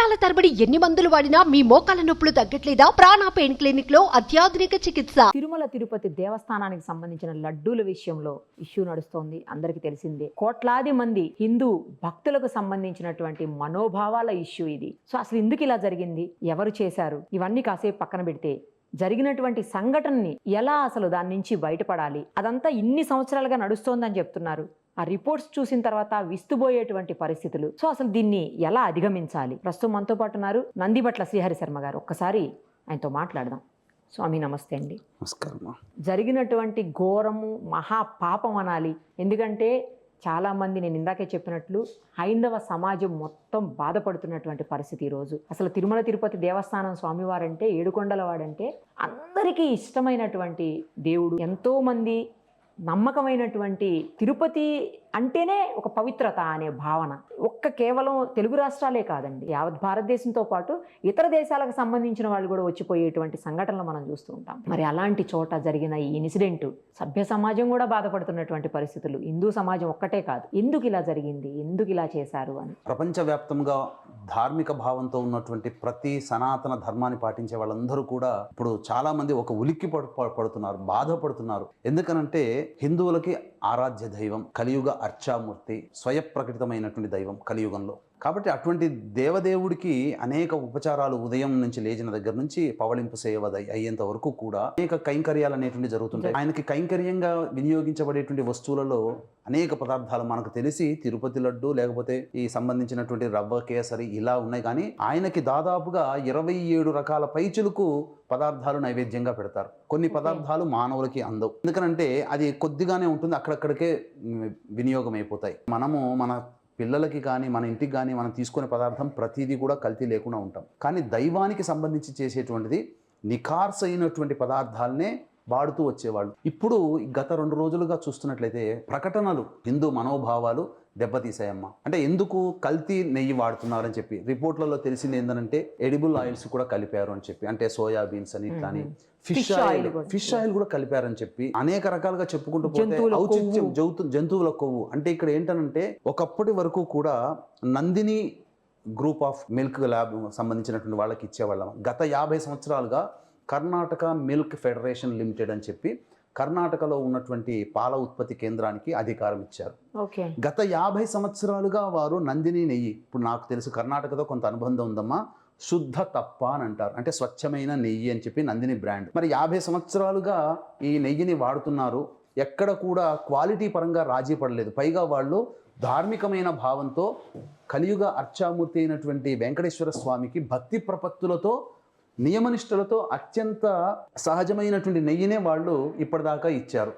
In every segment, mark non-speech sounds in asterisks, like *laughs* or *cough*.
సంవత్సరాల తరబడి ఎన్ని మందులు వాడినా మీ మోకాల నొప్పులు తగ్గట్లేదా? ప్రాణ పెయిన్ క్లినిక్లో అత్యాధునిక చికిత్స. తిరుమల తిరుపతి దేవస్థానానికి సంబంధించిన లడ్డూల విషయంలో ఇష్యూ నడుస్తోంది. అందరికీ తెలిసిందే. కోట్లాది మంది హిందూ భక్తులకు సంబంధించినటువంటి మనోభావాల ఇష్యూ ఇది. సో అసలు ఎందుకు ఇలా జరిగింది? ఎవరు చేశారు? ఇవన్నీ కాసేపు పక్కన పెడితే జరిగినటువంటి సంఘటనని ఎలా అసలు దాని నుంచి బయటపడాలి? అదంతా ఇన్ని సంవత్సరాలుగా నడుస్తోందని చెప్తున్నారు. ఆ రిపోర్ట్స్ చూసిన తర్వాత విస్తుబోయేటువంటి పరిస్థితులు. సో అసలు దీన్ని ఎలా అధిగమించాలి? ప్రస్తుతం మనతో పాటు ఉన్నారు నందిబట్ల శ్రీహరి శర్మ గారు. ఒక్కసారి ఆయనతో మాట్లాడదాం. స్వామి నమస్తే అండి. నమస్కారం జరిగినటువంటి ఘోరము మహా పాపం అనాలి. ఎందుకంటే చాలామంది నేను ఇందాకే చెప్పినట్లు హైందవ సమాజం మొత్తం బాధపడుతున్నటువంటి పరిస్థితి ఈరోజు. అసలు తిరుమల తిరుపతి దేవస్థానం స్వామివారంటే ఏడుకొండల వాడంటే అందరికీ ఇష్టమైనటువంటి దేవుడు. ఎంతోమంది నమ్మకమైనటువంటి తిరుపతి అంటేనే ఒక పవిత్రత అనే భావన. ఒక్క కేవలం తెలుగు రాష్ట్రాలే కాదండి. యావత్ భారతదేశంతో పాటు ఇతర దేశాలకు సంబంధించిన వాళ్ళు కూడా వచ్చిపోయేటువంటి సంఘటనలు మనం చూస్తూ ఉంటాం. మరి అలాంటి చోట జరిగిన ఈ ఇన్సిడెంట్ సభ్య సమాజం కూడా బాధపడుతున్నటువంటి పరిస్థితులు. హిందూ సమాజం ఒక్కటే కాదు. ఎందుకు ఇలా జరిగింది? ఎందుకు ఇలా చేశారు అని. ప్రపంచవ్యాప్తంగా ధార్మిక భావంతో ఉన్నటువంటి ప్రతి సనాతన ధర్మాన్ని పాటించే వాళ్ళందరూ కూడా ఇప్పుడు చాలా మంది ఒక ఉలిక్కి పడు- పడుతున్నారు బాధపడుతున్నారు. ఎందుకనంటే హిందువులకి ఆరాధ్య దైవం కలియుగ అర్చామూర్తి స్వయప్రకటితమైనటువంటి దైవం కలియుగంలో. కాబట్టి అటువంటి దేవదేవుడికి అనేక ఉపచారాలు ఉదయం నుంచి లేచిన దగ్గర నుంచి పవళింపు సేవ దై- అయ్యేంత వరకు కూడా అనేక కైంకర్యాలు అనేటువంటి జరుగుతుంటాయి. ఆయనకి కైంకర్యంగా వినియోగించబడేటువంటి వస్తువులలో అనేక పదార్థాలు మనకు తెలిసి తిరుపతి లడ్డు లేకపోతే ఈ సంబంధించినటువంటి రవ్వ కేసరి ఇలా ఉన్నాయి. కానీ ఆయనకి దాదాపుగా ఇరవై ఏడు రకాల పైచులకు పదార్థాలు నైవేద్యంగా పెడతారు. కొన్ని పదార్థాలు మానవులకి అందవు. ఎందుకనంటే అది కొద్దిగానే ఉంటుంది అక్కడక్కడికే వినియోగం అయిపోతాయి. మనము మన పిల్లలకి కానీ మన ఇంటికి కానీ మనం తీసుకునే పదార్థం ప్రతిదీ కూడా కల్తీ లేకుండా ఉంటాం. కానీ దైవానికి సంబంధించి చేసేటువంటిది నిఖార్స్ అయినటువంటి పదార్థాలనే వాడుతూ వచ్చేవాళ్ళు. ఇప్పుడు గత రెండు రోజులుగా చూస్తున్నట్లయితే ప్రకటనలు హిందూ మనోభావాలు దెబ్బతీసాయమ్మ అంటే ఎందుకు కల్తీ నెయ్యి వాడుతున్నారని చెప్పి రిపోర్ట్లలో తెలిసింది ఏంటంటే ఎడిబుల్ ఆయిల్స్ కూడా కలిపారు అని చెప్పి అంటే సోయాబీన్స్ అని కానీ ఫిష్ ఆయిల్. ఫిష్ ఆయిల్ కూడా కలిపారని చెప్పి అనేక రకాలుగా చెప్పుకుంటూ పోతే జంతువుల ఔచిత్యం జంతువుల కొవ్వు. అంటే ఇక్కడ ఏంటనంటే ఒకప్పటి వరకు కూడా Nandini group of milk lab సంబంధించినటువంటి వాళ్ళకి ఇచ్చేవాళ్ళం. గత యాభై సంవత్సరాలుగా కర్ణాటక మిల్క్ ఫెడరేషన్ లిమిటెడ్ అని చెప్పి కర్ణాటకలో ఉన్నటువంటి పాల ఉత్పత్తి కేంద్రానికి అధికారం ఇచ్చారు. ఓకే. గత యాభై సంవత్సరాలుగా వారు నందిని నెయ్యి ఇప్పుడు నాకు తెలుసు కర్ణాటకతో కొంత అనుబంధం ఉందమ్మా శుద్ధ తప్ప అని అంటారు. అంటే స్వచ్ఛమైన నెయ్యి అని చెప్పి నందిని బ్రాండ్. మరి యాభై సంవత్సరాలుగా ఈ నెయ్యిని వాడుతున్నారు. ఎక్కడ కూడా క్వాలిటీ పరంగా రాజీ పడలేదు. పైగా వాళ్ళు ధార్మికమైన భావంతో కలియుగ అర్చామూర్తి అయినటువంటి వెంకటేశ్వర స్వామికి భక్తి ప్రపత్తులతో నియమనిష్టలతో అత్యంత సహజమైనటువంటి నెయ్యినే వాళ్ళు ఇప్పటిదాకా ఇచ్చారు.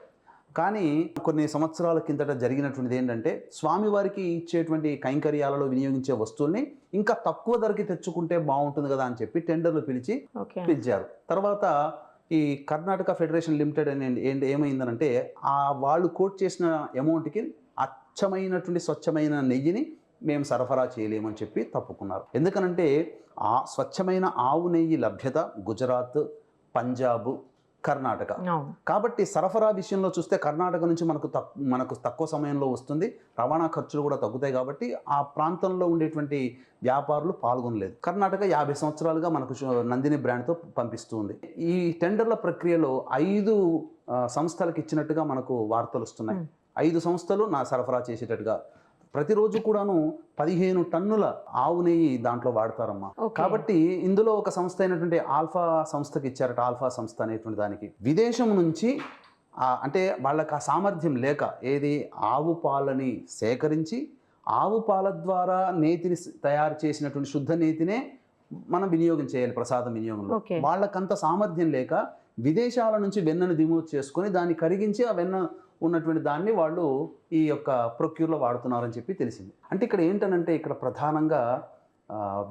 కానీ కొన్ని సంవత్సరాల కిందట జరిగినటువంటిది ఏంటంటే స్వామివారికి ఇచ్చేటువంటి కైంకర్యాలలో వినియోగించే వస్తువుల్ని ఇంకా తక్కువ ధరకి తెచ్చుకుంటే బాగుంటుంది కదా అని చెప్పి టెండర్లు పిలిచి పిలిచారు. తర్వాత ఈ కర్ణాటక ఫెడరేషన్ లిమిటెడ్ అని ఏంటి ఏమైందనంటే ఆ వాళ్ళు కోట్ చేసిన అమౌంట్కి అచ్చమైనటువంటి స్వచ్ఛమైన నెయ్యిని మేము సరఫరా చేయలేమని చెప్పి తప్పుకున్నారు. ఎందుకనంటే ఆ స్వచ్ఛమైన ఆవు నెయ్యి లభ్యత గుజరాత్ పంజాబ్ కర్ణాటక. కాబట్టి సరఫరా విషయంలో చూస్తే కర్ణాటక నుంచి మనకు మనకు తక్కువ సమయంలో వస్తుంది. రవాణా ఖర్చులు కూడా తగ్గుతాయి కాబట్టి ఆ ప్రాంతంలో ఉండేటువంటి వ్యాపారులు పాల్గొనలేదు. కర్ణాటక యాభై సంవత్సరాలుగా మనకు నందిని బ్రాండ్తో పంపిస్తూ ఉంది. ఈ టెండర్ల ప్రక్రియలో ఐదు సంస్థలకు ఇచ్చినట్టుగా మనకు వార్తలు వస్తున్నాయి. ఐదు సంస్థలు నా సరఫరా చేసేటట్టుగా ప్రతిరోజు కూడాను పదిహేను టన్నుల ఆవు నెయ్యి దాంట్లో వాడతారమ్మా. కాబట్టి ఇందులో ఒక సంస్థ అయినటువంటి ఆల్ఫా సంస్థకి ఇచ్చారట ఆల్ఫా సంస్థ అనేటువంటి దానికి విదేశం నుంచి అంటే వాళ్ళకి ఆ సామర్థ్యం లేక ఏది ఆవు పాలని సేకరించి ఆవు పాల ద్వారా నేతిని తయారు చేసినటువంటి శుద్ధ నేతినే మనం వినియోగం చేయాలి ప్రసాదం వినియోగంలో. వాళ్ళకంత సామర్థ్యం లేక విదేశాల నుంచి వెన్నను దిగుమతి చేసుకొని దాన్ని కరిగించి ఆ వెన్న ఉన్నటువంటి దాన్ని వాళ్ళు ఈ యొక్క ప్రొక్యూర్లో వాడుతున్నారని చెప్పి తెలిసింది. అంటే ఇక్కడ ఏంటనంటే ఇక్కడ ప్రధానంగా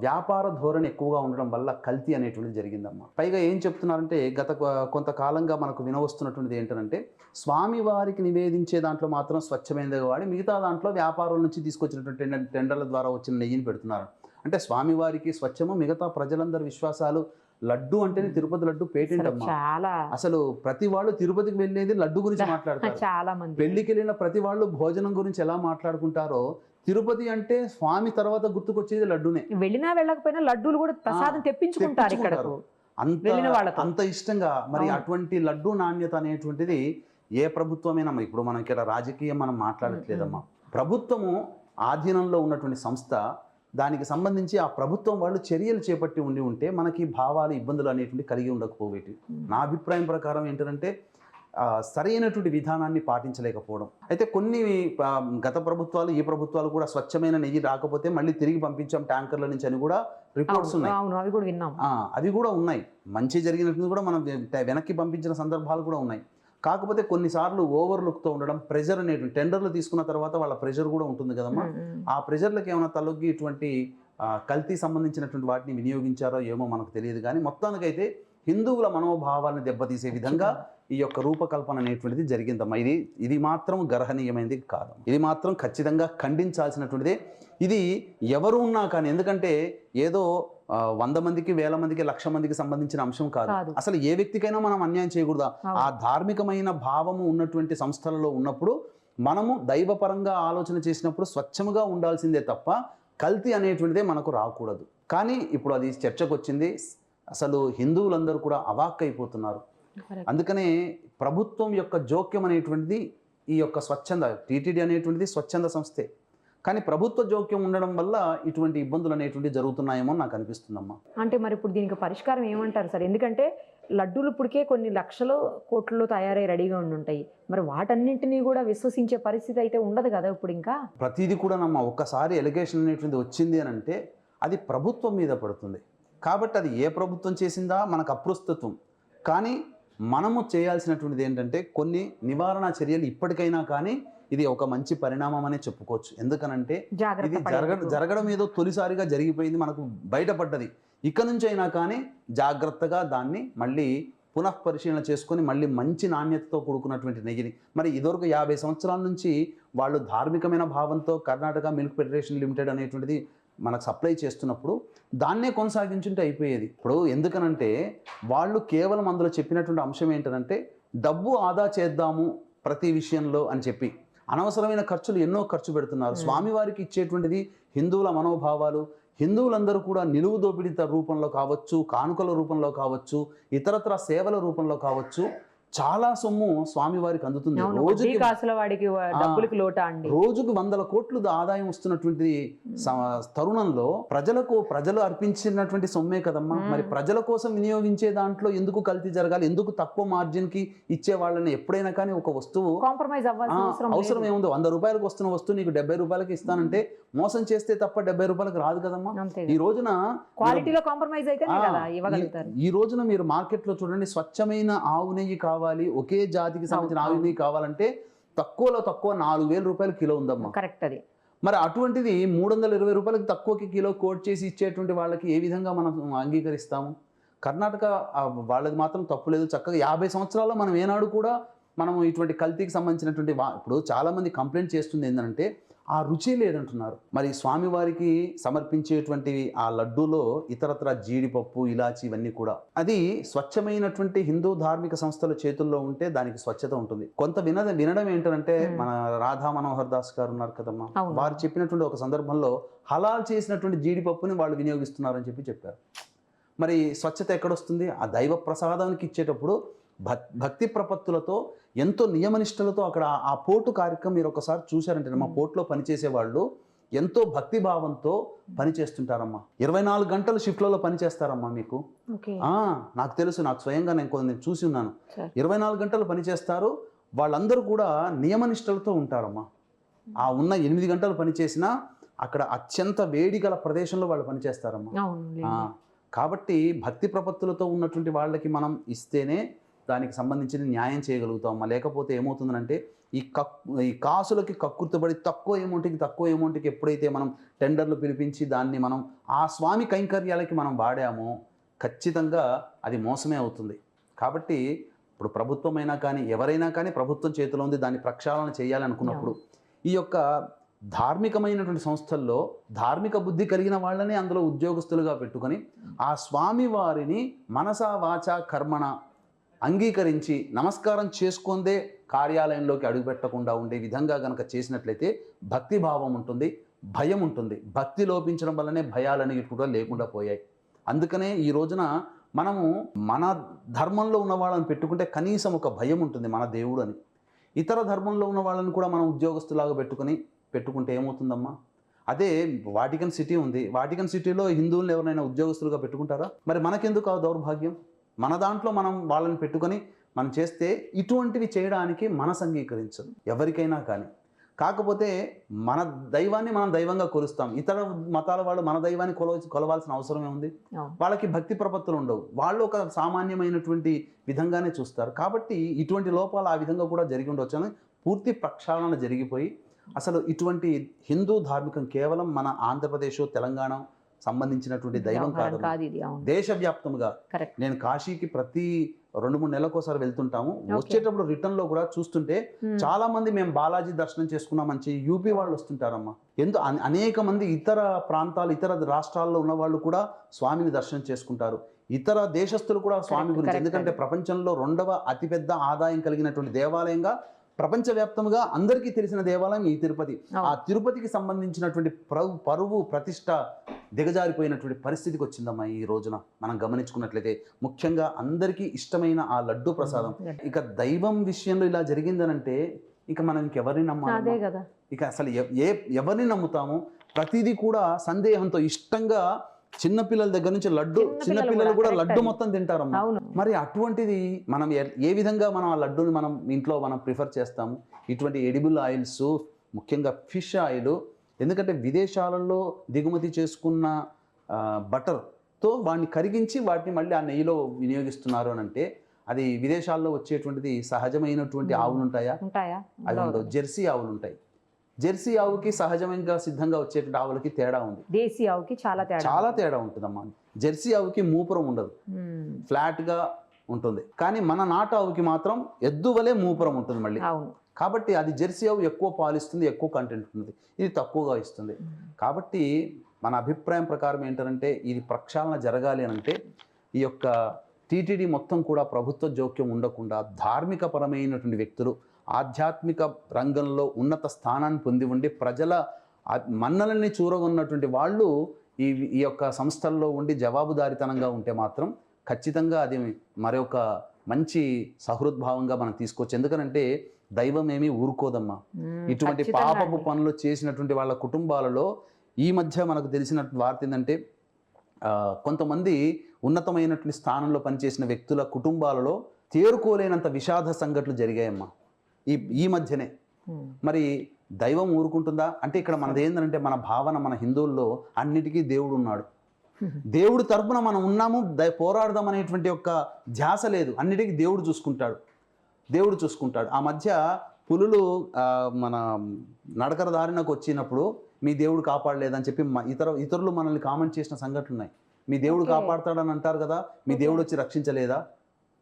వ్యాపార ధోరణి ఎక్కువగా ఉండడం వల్ల కల్తీ అనేటువంటిది జరిగిందమ్మా. పైగా ఏం చెప్తున్నారంటే గత కొంతకాలంగా మనకు వినవస్తున్నటువంటిది ఏంటంటే స్వామివారికి నివేదించే దాంట్లో మాత్రం స్వచ్ఛమైనది వాడి మిగతా దాంట్లో వ్యాపారం నుంచి తీసుకొచ్చినటువంటి టెండర్ల ద్వారా వచ్చిన నెయ్యిని పెడుతున్నారు. అంటే స్వామివారికి స్వచ్ఛము మిగతా ప్రజలందరి విశ్వాసాలు లడ్డు అంటేనే తిరుపతి లడ్డు పేటెంట్ అమ్మా. చాలా అసలు ప్రతి వాళ్ళు తిరుపతికి వెళ్ళేది లడ్డు గురించి *laughs* మాట్లాడతారు. చాలా మంది పెళ్ళికి వెళ్ళిన ప్రతి వాళ్ళు భోజనం గురించి ఎలా మాట్లాడుకుంటారో తిరుపతి అంటే స్వామి తర్వాత గుర్తుకొచ్చేది లడ్డూనే. వెళ్ళినా వెళ్ళకపోయినా లడ్డూలు కూడా ప్రసాదం తెప్పించుకుంటారు ఇక్కడకు. అంత. అంత ఇష్టంగా మరి. అటువంటి లడ్డు నాణ్యత అనేటువంటిది ఏ ప్రభుత్వమైనా మరి ఇప్పుడు మనం ఇక్కడ రాజకీయం మనం మాట్లాడట్లేదమ్మా. ప్రభుత్వము ఆధీనంలో ఉన్నటువంటి సంస్థ దానికి సంబంధించి ఆ ప్రభుత్వం వాళ్ళు చర్యలు చేపట్టి ఉండి ఉంటే మనకి భావాలు ఇబ్బందులు అనేటువంటి కలిగి ఉండకపోవేటి నా అభిప్రాయం ప్రకారం ఏంటంటే ఆ, సరైనటువంటి విధానాన్ని పాటించలేకపోవడం. అయితే కొన్ని గత ప్రభుత్వాలు ఈ ప్రభుత్వాలు కూడా స్వచ్ఛమైన నెయ్యి రాకపోతే మళ్ళీ తిరిగి పంపించాం ట్యాంకర్ల నుంచి అని కూడా రిపోర్ట్స్ ఉన్నాయి. అవి కూడా ఉన్నాయి. మంచి జరిగినట్టు కూడా మనం వెనక్కి పంపించిన సందర్భాలు కూడా ఉన్నాయి. కాకపోతే కొన్నిసార్లు ఓవర్లుక్తో ఉండడం ప్రెషర్ అనేటువంటి టెండర్లు తీసుకున్న తర్వాత వాళ్ళ ప్రెషర్ కూడా ఉంటుంది కదమ్మా. ఆ ప్రెషర్లకు ఏమైనా తలొగ్గి ఇటువంటి కల్తీ సంబంధించినటువంటి వాటిని వినియోగించారో ఏమో మనకు తెలియదు కానీ మొత్తానికైతే హిందువుల మనోభావాలను దెబ్బతీసే విధంగా ఈ యొక్క రూపకల్పన అనేటువంటిది జరిగిందమ్మా. ఇది ఇది మాత్రం గర్హనీయమైనది కాదు. ఇది మాత్రం ఖచ్చితంగా ఖండించాల్సినటువంటిదే. ఇది ఎవరు ఉన్నా కానీ ఎందుకంటే ఏదో వంద మందికి వేల మందికి లక్ష మందికి సంబంధించిన అంశం కాదు. అసలు ఏ వ్యక్తికైనా మనం అన్యాయం చేయకూడదా. ఆ ధార్మికమైన భావము ఉన్నటువంటి సంస్థలలో ఉన్నప్పుడు మనము దైవపరంగా ఆలోచన చేసినప్పుడు స్వచ్ఛముగా ఉండాల్సిందే తప్ప కల్తీ అనేటువంటిదే మనకు రాకూడదు కానీ ఇప్పుడు అది చర్చకు వచ్చింది అసలు హిందువులందరూ కూడా అవాక్కైపోతున్నారు. అందుకనే ప్రభుత్వం యొక్క జోక్యం అనేటువంటిది ఈ యొక్క స్వచ్ఛంద టీటీడీ అనేటువంటిది స్వచ్ఛంద సంస్థే కానీ ప్రభుత్వ జోక్యం ఉండడం వల్ల ఇటువంటి ఇబ్బందులు అనేటువంటివి జరుగుతున్నాయేమో నాకు అనిపిస్తుందమ్మా. అంటే మరి ఇప్పుడు దీనికి పరిష్కారం ఏమంటారు సార్? ఎందుకంటే లడ్డూలు ఇప్పటికే కొన్ని లక్షలు కోట్లలో తయారై రెడీగా ఉండి ఉంటాయి మరి వాటన్నింటినీ కూడా విశ్వసించే పరిస్థితి అయితే ఉండదు కదా ఇప్పుడు ఇంకా? ప్రతిదీ కూడా నమ్మ ఒక్కసారి ఎలిగేషన్ అనేటువంటిది వచ్చింది అని అంటే అది ప్రభుత్వం మీద పడుతుంది. కాబట్టి అది ఏ ప్రభుత్వం చేసిందా? మనకు అప్రస్తుత్వం కానీ మనము చేయాల్సినటువంటిది ఏంటంటే కొన్ని నివారణ చర్యలు ఇప్పటికైనా కానీ ఇది ఒక మంచి పరిణామం అనే చెప్పుకోవచ్చు. ఎందుకనంటే ఇది జరగ పడేందుకు. జరగడం ఏదో తొలిసారిగా జరిగిపోయింది మనకు బయటపడ్డది. ఇక నుంచి అయినా కానీ జాగ్రత్తగా దాన్ని మళ్ళీ పునః పరిశీలన చేసుకొని మళ్ళీ మంచి నాణ్యతతో కూడుకున్నటువంటి నెయ్యిని. మరి ఇదివరకు యాభై సంవత్సరాల నుంచి వాళ్ళు ధార్మికమైన భావంతో కర్ణాటక మిల్క్ ఫెడరేషన్ లిమిటెడ్ అనేటువంటిది మనకు సప్లై చేస్తున్నప్పుడు దాన్నే కొనసాగించుంటే అయిపోయేది. ఇప్పుడు ఎందుకనంటే వాళ్ళు కేవలం అందులో చెప్పినటువంటి అంశం ఏంటంటే డబ్బు ఆదా చేద్దాము ప్రతి విషయంలో అని చెప్పి. అనవసరమైన ఖర్చులు ఎన్నో ఖర్చు పెడుతున్నారు. స్వామివారికి ఇచ్చేటువంటిది హిందువుల మనోభావాలు. హిందువులందరూ కూడా నిలువు దోపిడీ రూపంలో కావచ్చు కానుకల రూపంలో కావచ్చు ఇతరత్ర సేవల రూపంలో కావచ్చు. చాలా సొమ్ము స్వామివారికి అందుతుంది. రోజుకి వాడికి డబ్బులకి లోటా అండి. రోజుకు వందల కోట్లు ఆదాయం వస్తున్నటువంటి తరుణంలో ప్రజలకు ప్రజలు అర్పించినటువంటి సొమ్మే కదమ్మా. మరి ప్రజల కోసం వినియోగించే దాంట్లో ఎందుకు కల్తీ జరగాలి? ఎందుకు తక్కువ మార్జిన్కి ఇచ్చే వాళ్ళని ఎప్పుడైనా కానీ ఒక వస్తువు కాంప్రమైజ్ అవసరం. ఏముంది వంద రూపాయలకు వస్తున్న వస్తువు నీకు డెబ్బై రూపాయలకి ఇస్తానంటే మోసం చేస్తే తప్ప డెబ్బై రూపాయలకు రాదు కదమ్మా. ఈ రోజున క్వాలిటీలో కాంప్రమైజ్ ఇవ్వగలుగుతారు ఈ- ఈ రోజున మీరు మార్కెట్లో చూడండి స్వచ్ఛమైన ఆవు నెయ్యి కావాలి. ఒకే జాతికి సంబంధించిన ఆవు నెయ్యి కావాలంటే తక్కువలో తక్కువ నాలుగు వేల రూపాయలు కిలో ఉందమ్మా. కరెక్ట్ అది. మరి అటువంటిది మూడు వందల ఇరవై రూపాయలకి తక్కువకి కిలో కోట్ చేసి ఇచ్చేటువంటి వాళ్ళకి ఏ విధంగా మనం అంగీకరిస్తాము? కర్ణాటక వాళ్ళది మాత్రం తప్పు లేదు. చక్కగా యాభై సంవత్సరాల్లో మనం ఏనాడు కూడా మనం ఇటువంటి కల్తీకి సంబంధించినటువంటి ఇప్పుడు చాలామంది కంప్లైంట్ చేస్తుంది ఏంటంటే ఆ రుచి లేదంటున్నారు. మరి స్వామివారికి సమర్పించేటువంటి ఆ లడ్డూలో ఇతరత్ర జీడిపప్పు ఇలాచి ఇవన్నీ కూడా. అది స్వచ్ఛమైనటువంటి హిందూ ధార్మిక సంస్థల చేతుల్లో ఉంటే దానికి స్వచ్ఛత ఉంటుంది. కొంత వినద వినడం ఏంటంటే మన రాధా మనోహర్ దాస్ గారు ఉన్నారు కదమ్మా. వారు చెప్పినటువంటి ఒక సందర్భంలో హలాల్ చేసినటువంటి జీడిపప్పుని వాళ్ళు వినియోగిస్తున్నారని చెప్పి చెప్పారు. మరి స్వచ్ఛత ఎక్కడొస్తుంది? ఆ దైవ ప్రసాదానికి ఇచ్చేటప్పుడు భక్తి ప్రపత్తులతో ఎంతో నియమనిష్టలతో అక్కడ ఆ- పోటు కార్యక్రమం మీరు ఒకసారి చూశారంటే మా పోర్ట్లో పనిచేసే వాళ్ళు ఎంతో భక్తి భావంతో పనిచేస్తుంటారమ్మా. ఇరవై నాలుగు గంటలు షిఫ్ట్లలో పనిచేస్తారమ్మా మీకు. నాకు తెలుసు నాకు స్వయంగా నేను కొన్ని చూసి ఉన్నాను. ఇరవై నాలుగు గంటలు పనిచేస్తారు వాళ్ళందరూ కూడా నియమనిష్టలతో ఉంటారమ్మా. ఆ ఉన్న ఎనిమిది గంటలు పనిచేసినా అక్కడ అత్యంత వేడి గల ప్రదేశంలో వాళ్ళు పనిచేస్తారమ్మా. కాబట్టి భక్తి ప్రపత్తులతో ఉన్నటువంటి వాళ్ళకి మనం ఇస్తేనే దానికి సంబంధించిన న్యాయం చేయగలుగుతామమ్మా లేకపోతే ఏమవుతుందంటే ఈ కక్ ఈ కాసులకి కక్కుర్తబడి తక్కువ అమౌంట్కి తక్కువ అమౌంట్కి ఎప్పుడైతే మనం టెండర్లు పిలిపించి దాన్ని మనం ఆ స్వామి కైంకర్యాలకి మనం వాడామో ఖచ్చితంగా అది మోసమే అవుతుంది. కాబట్టి ఇప్పుడు ప్రభుత్వమైనా కానీ ఎవరైనా కానీ ప్రభుత్వం చేతిలో ఉంది దాన్ని ప్రక్షాళన చేయాలనుకున్నప్పుడు ఈ యొక్క ధార్మికమైనటువంటి సంస్థల్లో ధార్మిక బుద్ధి కలిగిన వాళ్ళని అందులో ఉద్యోగస్తులుగా పెట్టుకొని ఆ స్వామి వారిని మనసా వాచ కర్మణ అంగీకరించి నమస్కారం చేసుకుందే కార్యాలయంలోకి అడుగుపెట్టకుండా ఉండే విధంగా కనుక చేసినట్లయితే భక్తి భావం ఉంటుంది భయం ఉంటుంది. భక్తి లోపించడం వల్లనే భయాలు అనేవి కూడా లేకుండా పోయాయి. అందుకనే ఈ రోజున మనము మన ధర్మంలో ఉన్న వాళ్ళని పెట్టుకుంటే కనీసం ఒక భయం ఉంటుంది మన దేవుడు అని. ఇతర ధర్మంలో ఉన్న వాళ్ళని కూడా మనం ఉద్యోగస్తులాగా పెట్టుకొని పెట్టుకుంటే ఏమవుతుందమ్మా? అదే వాటికన్ సిటీ ఉంది. వాటికన్ సిటీలో హిందువులను ఎవరైనా ఉద్యోగస్తులుగా పెట్టుకుంటారా? మరి మనకెందుకు ఆ దౌర్భాగ్యం? మన దాంట్లో మనం వాళ్ళని పెట్టుకొని మనం చేస్తే ఇటువంటివి చేయడానికి మనసు అంగీకరించదు ఎవరికైనా కానీ. కాకపోతే మన దైవాన్ని మనం దైవంగా కొలుస్తాం. ఇతర మతాల వాళ్ళు మన దైవాన్ని కొలవ కొలవాల్సిన అవసరం ఏముంది అవును. వాళ్ళకి భక్తి ప్రపత్తులు ఉండవు. వాళ్ళు ఒక సామాన్యమైనటువంటి విధంగానే చూస్తారు. కాబట్టి ఇటువంటి లోపాలు ఆ విధంగా కూడా జరిగి ఉండవచ్చు అని పూర్తి ప్రక్షాళన జరిగిపోయి అసలు ఇటువంటి హిందూ ధార్మికం కేవలం మన ఆంధ్రప్రదేశ్ తెలంగాణ సంబంధించినటువంటి దైవం కాదు. దేశవ్యాప్తంగా నేను కాశీకి ప్రతి రెండు మూడు నెలలకోసారి వెళ్తుంటాము. వచ్చేటప్పుడు రిటర్న్లో కూడా చూస్తుంటే చాలా మంది మేము బాలాజీ దర్శనం చేసుకున్నామని చెప్పి యూపీ వాళ్ళు వస్తుంటారమ్మా. ఎందు అన- అనేక మంది ఇతర ప్రాంతాలు ఇతర రాష్ట్రాల్లో ఉన్న వాళ్ళు కూడా స్వామిని దర్శనం చేసుకుంటారు. ఇతర దేశస్తులు కూడా స్వామి గురించి. ఎందుకంటే ప్రపంచంలో రెండవ అతిపెద్ద ఆదాయం కలిగినటువంటి దేవాలయంగా ప్రపంచవ్యాప్తంగా అందరికీ తెలిసిన దేవాలయం ఈ తిరుపతి. ఆ తిరుపతికి సంబంధించినటువంటి పరువు ప్రతిష్ట దిగజారిపోయినటువంటి పరిస్థితికి వచ్చిందమ్మా ఈ రోజున. మనం గమనించుకున్నట్లయితే ముఖ్యంగా అందరికీ ఇష్టమైన ఆ లడ్డు ప్రసాదం. ఇక దైవం విషయంలో ఇలా జరిగిందనంటే ఇక మనం ఇంకెవరిని అదే నమ్మాలి కదా. ఇక అసలు ఏ ఎవరిని నమ్ముతాము? ప్రతిదీ కూడా సందేహంతో ఇష్టంగా చిన్నపిల్లల దగ్గర నుంచి లడ్డు చిన్న చిన్నపిల్లలు పిల్లలు కూడా లడ్డు మొత్తం తింటారమ్మా. మరి అటువంటిది మనం ఏ- ఏ విధంగా మనం ఆ లడ్డూని మనం ఇంట్లో మనం ప్రిఫర్ చేస్తాము? ఇటువంటి ఎడిబుల్ ఆయిల్స్ ముఖ్యంగా ఫిష్ ఆయిల్ ఎందుకంటే విదేశాలలో దిగుమతి చేసుకున్న బటర్తో వాటిని కరిగించి వాటిని మళ్ళీ ఆ నెయ్యిలో వినియోగిస్తున్నారు అని అంటే అది విదేశాల్లో వచ్చేటువంటిది సహజమైనటువంటి. ఆవులు ఉంటాయా? అవి ఉండవు జెర్సీ ఆవులు ఉంటాయి జెర్సీ ఆవుకి సహజంగా సిద్ధంగా వచ్చేటువంటి ఆవులకి తేడా ఉంది. దేశీ ఆవుకి చాలా తేడా చాలా తేడా ఉంటుందమ్మా. జెర్సీ ఆవుకి మూపురం ఉండదు. ఫ్లాట్గా ఉంటుంది. కానీ మన నాటు ఆవుకి మాత్రం ఎద్దు వలె మూపురం ఉంటుంది మళ్ళీ. కాబట్టి అది జెర్సీ ఆవు ఎక్కువ పాలు ఇస్తుంది ఎక్కువ కంటెంట్ ఉంటుంది. ఇది తక్కువగా ఇస్తుంది. కాబట్టి మన అభిప్రాయం ప్రకారం ఏంటంటే ఇది ప్రక్షాళన జరగాలి అని అంటే ఈ యొక్క టీటీడీ మొత్తం కూడా ప్రభుత్వ జోక్యం ఉండకుండా ధార్మిక పరమైనటువంటి వ్యక్తులు ఆధ్యాత్మిక రంగంలో ఉన్నత స్థానాన్ని పొంది ఉండి ప్రజల మన్నలని చూరగొన్నటువంటి వాళ్ళు ఈ ఈ యొక్క సంస్థల్లో ఉండి జవాబుదారితనంగా ఉంటే మాత్రం ఖచ్చితంగా అది మరొక మంచి సహృద్భావంగా మనం తీసుకోవచ్చు ఎందుకనంటే దైవం ఏమీ ఊరుకోదమ్మా ఇటువంటి పాపపు. పనులు చేసినటువంటి వాళ్ళ కుటుంబాలలో ఈ మధ్య మనకు తెలిసిన వార్త ఏంటంటే కొంతమంది ఉన్నతమైనటువంటి స్థానంలో పనిచేసిన వ్యక్తుల కుటుంబాలలో తేరుకోలేనంత విషాద సంఘటనలు జరిగాయమ్మా. ఈ ఈ మధ్యనే. మరి దైవం ఊరుకుంటుందా? అంటే ఇక్కడ మనది ఏంటంటే మన భావన మన హిందువుల్లో అన్నిటికీ దేవుడు ఉన్నాడు. దేవుడు తరపున మనం ఉన్నాము దై పోరాడదాం అనేటువంటి యొక్క ధ్యాస లేదు. అన్నిటికీ దేవుడు చూసుకుంటాడు. దేవుడు చూసుకుంటాడు. ఆ మధ్య పులులు మన నడకర దారినకు వచ్చినప్పుడు మీ దేవుడు కాపాడలేదని చెప్పి ఇతర ఇతరులు మనల్ని కామెంట్ చేసిన సంఘటనలు ఉన్నాయి. మీ దేవుడు. కాపాడతాడని అంటారు కదా మీ. దేవుడు వచ్చి రక్షించలేదా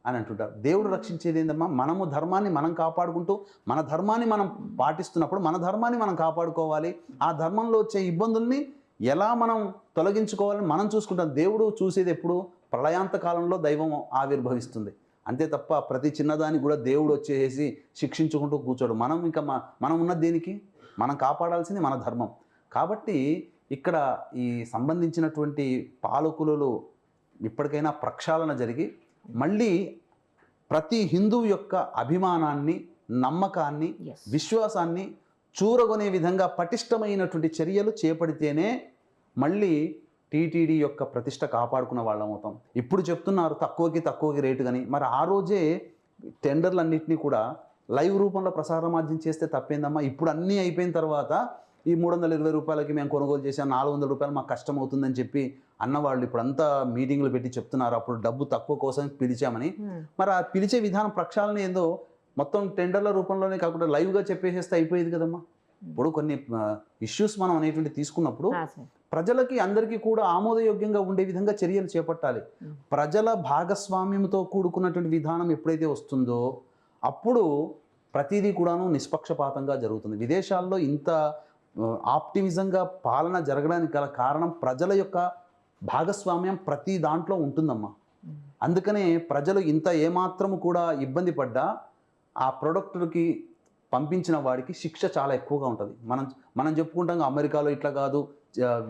అని అంటుంటారు. దేవుడు రక్షించేది ఏందమ్మా? మనము ధర్మాన్ని మనం కాపాడుకుంటూ మన ధర్మాన్ని మనం పాటిస్తున్నప్పుడు మన ధర్మాన్ని మనం కాపాడుకోవాలి. ఆ ధర్మంలో వచ్చే ఇబ్బందుల్ని ఎలా మనం తొలగించుకోవాలని మనం చూసుకుంటాం. దేవుడు చూసేది ఎప్పుడు? ప్రళయాంత కాలంలో దైవం ఆవిర్భవిస్తుంది. అంతే తప్ప ప్రతి చిన్నదానికి కూడా దేవుడు వచ్చేసి శిక్షించుకుంటూ కూర్చోడు. మనం ఇంకా మనం ఉన్నది దేనికి? మనం కాపాడాల్సింది మన ధర్మం. కాబట్టి ఇక్కడ ఈ సంబంధించినటువంటి పాలకులలో ఇప్పటికైనా ప్రక్షాళన జరిగి మళ్ళీ ప్రతి హిందువు యొక్క అభిమానాన్ని నమ్మకాన్ని. విశ్వాసాన్ని చూరగొనే విధంగా పటిష్టమైనటువంటి చర్యలు చేపడితేనే మళ్ళీ టీటీడీ యొక్క ప్రతిష్ట కాపాడుకున్న వాళ్ళం అవుతాం. ఇప్పుడు చెప్తున్నారు తక్కువకి తక్కువకి రేటు కానీ మరి ఆ రోజే టెండర్లన్నింటినీ కూడా లైవ్ రూపంలో ప్రసార మాధ్యం చేస్తే తప్పేందమ్మా? ఇప్పుడు అన్నీ అయిపోయిన తర్వాత ఈ మూడు వందల ఇరవై రూపాయలకి మేము కొనుగోలు చేసాం నాలుగు వందల రూపాయలు మాకు కష్టం అవుతుందని చెప్పి అన్నవాళ్ళు ఇప్పుడు అంతా మీటింగ్లు పెట్టి చెప్తున్నారు. అప్పుడు డబ్బు తక్కువ కోసం పిలిచామని. మరి ఆ పిలిచే విధానం ప్రక్షాళన ఏందో మొత్తం టెండర్ల రూపంలోనే కాకుండా లైవ్గా చెప్పేసేస్తే అయిపోయేది కదమ్మా? ఇప్పుడు కొన్ని ఇష్యూస్ మనం అనేటువంటి తీసుకున్నప్పుడు. ప్రజలకి అందరికీ కూడా ఆమోదయోగ్యంగా ఉండే విధంగా చర్యలు చేపట్టాలి. ప్రజల భాగస్వామ్యంతో కూడుకున్నటువంటి విధానం ఎప్పుడైతే వస్తుందో అప్పుడు ప్రతిదీ కూడాను నిష్పక్షపాతంగా జరుగుతుంది. విదేశాల్లో ఇంత ఆప్టిమిజంగా పాలన జరగడానికి గల కారణం ప్రజల యొక్క భాగస్వామ్యం ప్రతి దాంట్లో ఉంటుందమ్మా. అందుకనే ప్రజలు ఇంత ఏమాత్రము కూడా ఇబ్బంది పడ్డా ఆ ప్రొడక్ట్కి పంపించిన వాడికి శిక్ష చాలా ఎక్కువగా ఉంటుంది. మనం మనం చెప్పుకుంటాం అమెరికాలో ఇట్లా కాదు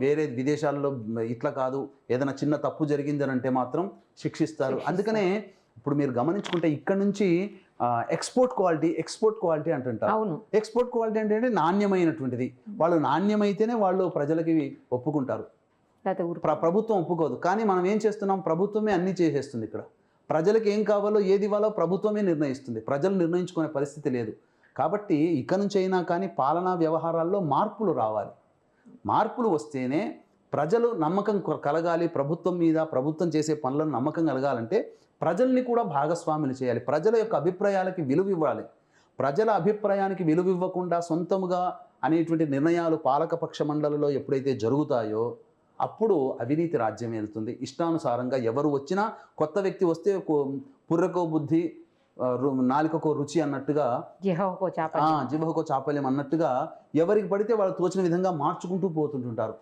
వేరే విదేశాల్లో ఇట్లా కాదు ఏదైనా చిన్న తప్పు జరిగిందని అంటే మాత్రం శిక్షిస్తారు. అందుకనే ఇప్పుడు మీరు గమనించుకుంటే ఇక్కడ నుంచి ఎక్స్పోర్ట్ క్వాలిటీ ఎక్స్పోర్ట్ క్వాలిటీ అంటుంటారు. అవును. ఎక్స్పోర్ట్ క్వాలిటీ అంటే? నాణ్యమైనటువంటిది. వాళ్ళు నాణ్యమైతేనే వాళ్ళు ప్రజలకి ఒప్పుకుంటారు. ప్రభుత్వం ఒప్పుకోదు. కానీ మనం ఏం చేస్తున్నాం? ప్రభుత్వమే అన్నీ చేసేస్తుంది ఇక్కడ. ప్రజలకు ఏం కావాలో ఏది ఇవ్వాలో ప్రభుత్వమే నిర్ణయిస్తుంది. ప్రజలు నిర్ణయించుకునే పరిస్థితి లేదు. కాబట్టి ఇక నుంచి అయినా కానీ పాలనా వ్యవహారాల్లో మార్పులు రావాలి. మార్పులు వస్తేనే ప్రజలు నమ్మకం కలగాలి. ప్రభుత్వం మీద ప్రభుత్వం చేసే పనులను నమ్మకం కలగాలంటే ప్రజల్ని కూడా భాగస్వాములు చేయాలి. ప్రజల యొక్క అభిప్రాయాలకి విలువ ఇవ్వాలి. ప్రజల అభిప్రాయానికి విలువ ఇవ్వకుండా సొంతముగా అనేటువంటి నిర్ణయాలు పాలకపక్ష మండలిలో ఎప్పుడైతే జరుగుతాయో అప్పుడు అవినీతి రాజ్యం వెళ్తుంది ఇష్టానుసారంగా ఎవరు వచ్చినా కొత్త వ్యక్తి వస్తే పుర్రకో బుద్ధి నాలుకకో రుచి అన్నట్టుగా జిహోకో చాపల్యం. అన్నట్టుగా ఎవరికి పడితే వాళ్ళు తోచిన విధంగా మార్చుకుంటూ పోతుంటుంటారు.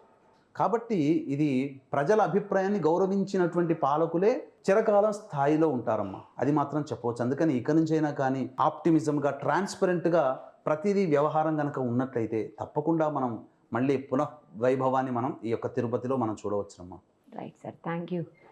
కాబట్టి ఇది ప్రజల అభిప్రాయాన్ని గౌరవించినటువంటి పాలకులే చిరకాలం స్థాయిలో ఉంటారమ్మా. అది మాత్రం చెప్పవచ్చు. అందుకని ఇక నుంచైనా కానీ ఆప్టిమిజంగా ట్రాన్స్పరెంట్గా ప్రతిదీ వ్యవహారం కనుక ఉన్నట్లయితే తప్పకుండా మనం మళ్ళీ పునః వైభవాన్ని మనం ఈ యొక్క తిరుపతిలో మనం చూడవచ్చునమ్మా. Right sir thank you